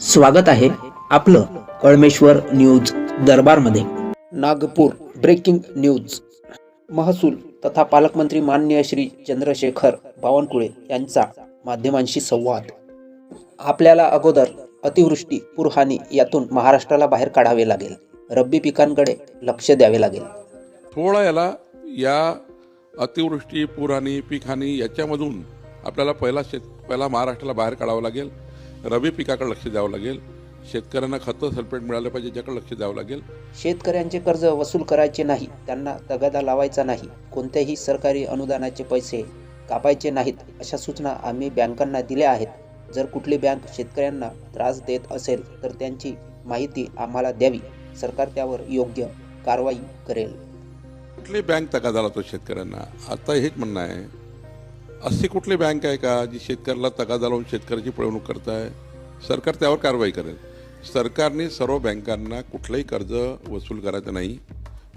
स्वागत आहे आपलं Kalmeshwar news दरबारमध्ये. Nagpur breaking news. महसूल तथा पालकमंत्री मान्य श्री चंद्रशेखर बावनकुळे यांचा माध्यमांशी संवाद. आपल्याला अगोदर अतिवृष्टी पुरहानी यातून महाराष्ट्राला बाहेर काढावे लागेल. रब्बी पिकांकडे लक्ष द्यावे लागेल. थोडा याला या अतिवृष्टी पुरहानी पीकहानी याच्यामधून आपल्याला पहिला शेत पहिला महाराष्ट्राला बाहेर काढावं लागेल. रबी पिकाकडे लक्ष द्यावं लागेल. शेतकऱ्यांना खतं सल्फेट मिळालं पाहिजे याच्याकडे लक्ष द्यावं लागेल. शेतकऱ्यांचे कर्ज वसूल करायचे नाही त्यांना तगादा लावायचा नाही. कोणत्याही सरकारी अनुदानाचे पैसे कापायचे नाहीत अशा सूचना आम्ही बँकांना दिल्या आहेत. जर कुठली बँक शेतकऱ्यांना त्रास देत असेल तर त्यांची माहिती आम्हाला द्यावी. सरकार त्यावर योग्य कारवाई करेल. कुठली बँक तगादा लावतो शेतकऱ्यांना? आता हेच म्हणणं आहे अशी कुठली बँक आहे का जी शेतकऱ्याला तगादा लावून शेतकऱ्याची पळवणूक करत आहे सरकार त्यावर कारवाई करेल. सरकारने सर्व बँकांना कुठलंही कर्ज वसूल करायचं नाही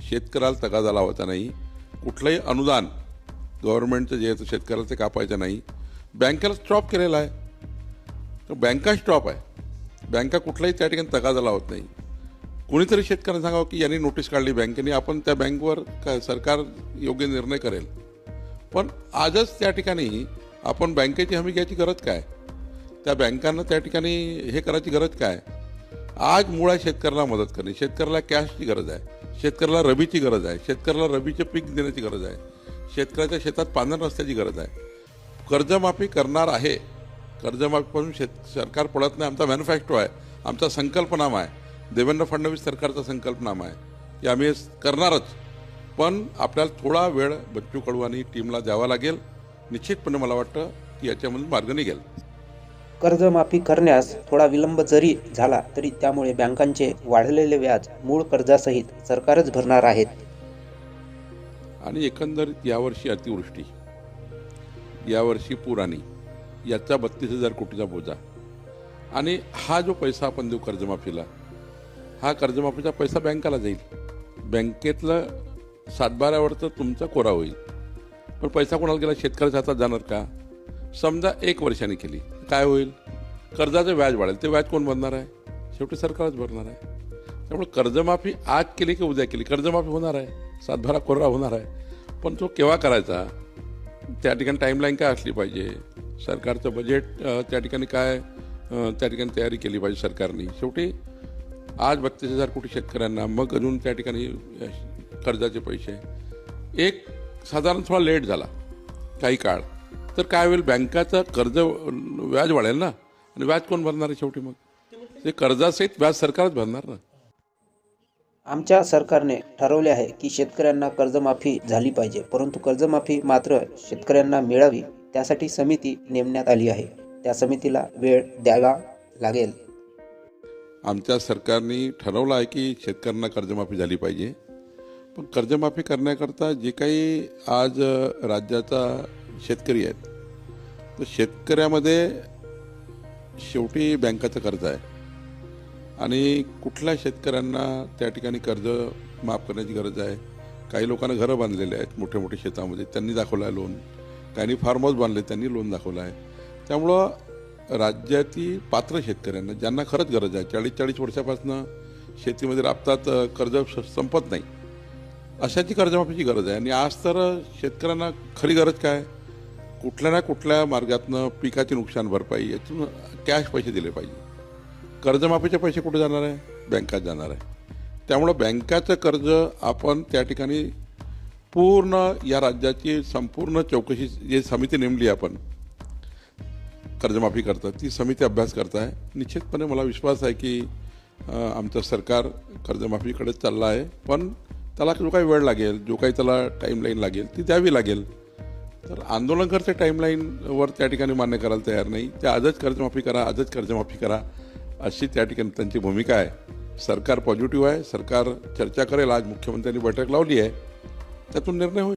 शेतकऱ्याला तगादा लावायचा नाही कुठलंही अनुदान गव्हर्नमेंटचं जे आहे शेतकऱ्याला ते कापायचं नाही. बँकेला स्टॉप केलेला आहे. तर बँका स्टॉप आहे. बँका कुठलाही त्या ठिकाणी तगादा लावत नाही. कोणीतरी शेतकऱ्यांना सांगावं की यांनी नोटीस काढली बँकेने आपण त्या बँकवर काय सरकार योग्य निर्णय करेल. पण आजच त्या ठिकाणी आपण बँकेची हमी घ्यायची गरज काय? त्या बँकांना त्या ठिकाणी हे करायची गरज काय? आज मुळा शेतकऱ्याला मदत करणे शेतकऱ्याला कॅशची गरज आहे शेतकऱ्याला रबीची गरज आहे शेतकऱ्याला रबीचे पीक देण्याची गरज आहे शेतकऱ्याच्या शेतात पांढर रस्त्याची गरज आहे. कर्जमाफी करणार आहे. कर्जमाफीपासून शेत सरकार पडत नाही आमचा मॅन्युफॅक्चरो आहे आमचा संकल्पनामा आहे. देवेंद्र फडणवीस सरकारचा संकल्पनामा आहे. की आम्ही करणारच. पण आपल्याला थोडा वेळ बच्चू कडू आणि टीमला द्यावा लागेल. निश्चितपणे मला वाटतं की याच्यामधून मार्ग निघेल. कर्जमाफी करण्यास थोडा विलंब जरी झाला तरी त्यामुळे बँकांचे वाढलेले व्याज मूळ कर्जासहित सरकारच भरणार आहेत. आणि एकंदरीत यावर्षी अतिवृष्टी यावर्षी पुराणी याचा बत्तीस हजार कोटीचा बोजा. आणि हा जो पैसा आपण देऊ कर्जमाफीला हा कर्जमाफीचा पैसा बँकाला जाईल. बँकेतलं सातबाऱ्यावर तर तुमचा कोरा होईल. पण पैसा कोणाला गेला? शेतकऱ्याच्या हातात जाणार का? समजा एक वर्षाने केली काय होईल? कर्जाचं व्याज वाढेल. ते व्याज कोण भरणार आहे? शेवटी सरकारच भरणार आहे. त्यामुळे कर्जमाफी आज केली की उद्या केली? कर्जमाफी होणार आहे. सातबारा कोरा होणार आहे. पण तो केव्हा करायचा? त्या ठिकाणी टाईमलाईन काय असली पाहिजे? सरकारचं बजेट त्या ठिकाणी काय त्या ठिकाणी तयारी केली पाहिजे सरकारने? शेवटी आज बत्तीस हजार कोटी शेतकऱ्यांना मग अजून त्या ठिकाणी कर्जाचे पैसे. एक साधारण थोडा लेट झाला काही काळ. तर काय होईल बँकाचं कर्ज व्याज वाढेल ना? आणि व्याज कोण भरणार आहे शेवटी मग? ते कर्जासहित व्याज सरकारच भरणार ना? आमच्या सरकारने ठरवले आहे की शेतकऱ्यांना कर्जमाफी झाली पाहिजे. परंतु कर्जमाफी मात्र शेतकऱ्यांना मिळावी त्यासाठी समिती नेमण्यात आली आहे. त्या समितीला वेळ द्यावा लागेल. आमच्या सरकारने ठरवलं आहे की शेतकऱ्यांना कर्जमाफी झाली पाहिजे. पण कर्जमाफी करण्याकरता जे काही आज राज्याचा शेतकरी आहेत तर शेतकऱ्यामध्ये शेवटी बँकाचं कर्ज आहे. आणि कुठल्या शेतकऱ्यांना त्या ठिकाणी कर्ज माफ करण्याची गरज आहे? काही लोकांना घरं बांधलेले आहेत मोठे मोठे शेतामध्ये त्यांनी दाखवलं आहे लोन काही फार्म हाऊस बांधले त्यांनी लोन दाखवलं आहे. त्यामुळं राज्यातील पात्र शेतकऱ्यांना ज्यांना खरंच गरज आहे चाळीस चाळीस वर्षापासून शेतीमध्ये राबतात कर्ज स- संपत नाही. अशाची कर्जमाफीची गरज आहे. आणि आज तर शेतकऱ्यांना खरी गरज काय? कुठल्या ना कुठल्या मार्गातनं पिकाची नुकसान भरपाई यातून कॅश पैसे दिले पाहिजे. कर्जमाफीचे पैसे कुठे जाणार आहे? बँकात जाणार आहे. त्यामुळं बँकाचं कर्ज आपण त्या ठिकाणी पूर्ण या राज्याची संपूर्ण चौकशी जी समिती नेमली आपण कर्जमाफी करतात ती समिती अभ्यास करत आहे निश्चितपणे मला विश्वास आहे की आमचं सरकार कर्जमाफीकडे चाललं आहे. पण त्याला जो काही वेळ लागेल जो काही त्याला टाईमलाईन लागेल ती द्यावी लागेल. तर आंदोलनकर्ते टाईमलाईनवर त्या ठिकाणी मान्य करायला तयार नाही. ते आजच कर्जमाफी करा आजच कर्जमाफी करा अशी त्या ठिकाणी त्यांची भूमिका आहे. सरकार पॉझिटिव्ह आहे सरकार चर्चा करेल. आज मुख्यमंत्र्यांनी बैठक लावली आहे. त्यातून निर्णय होईल.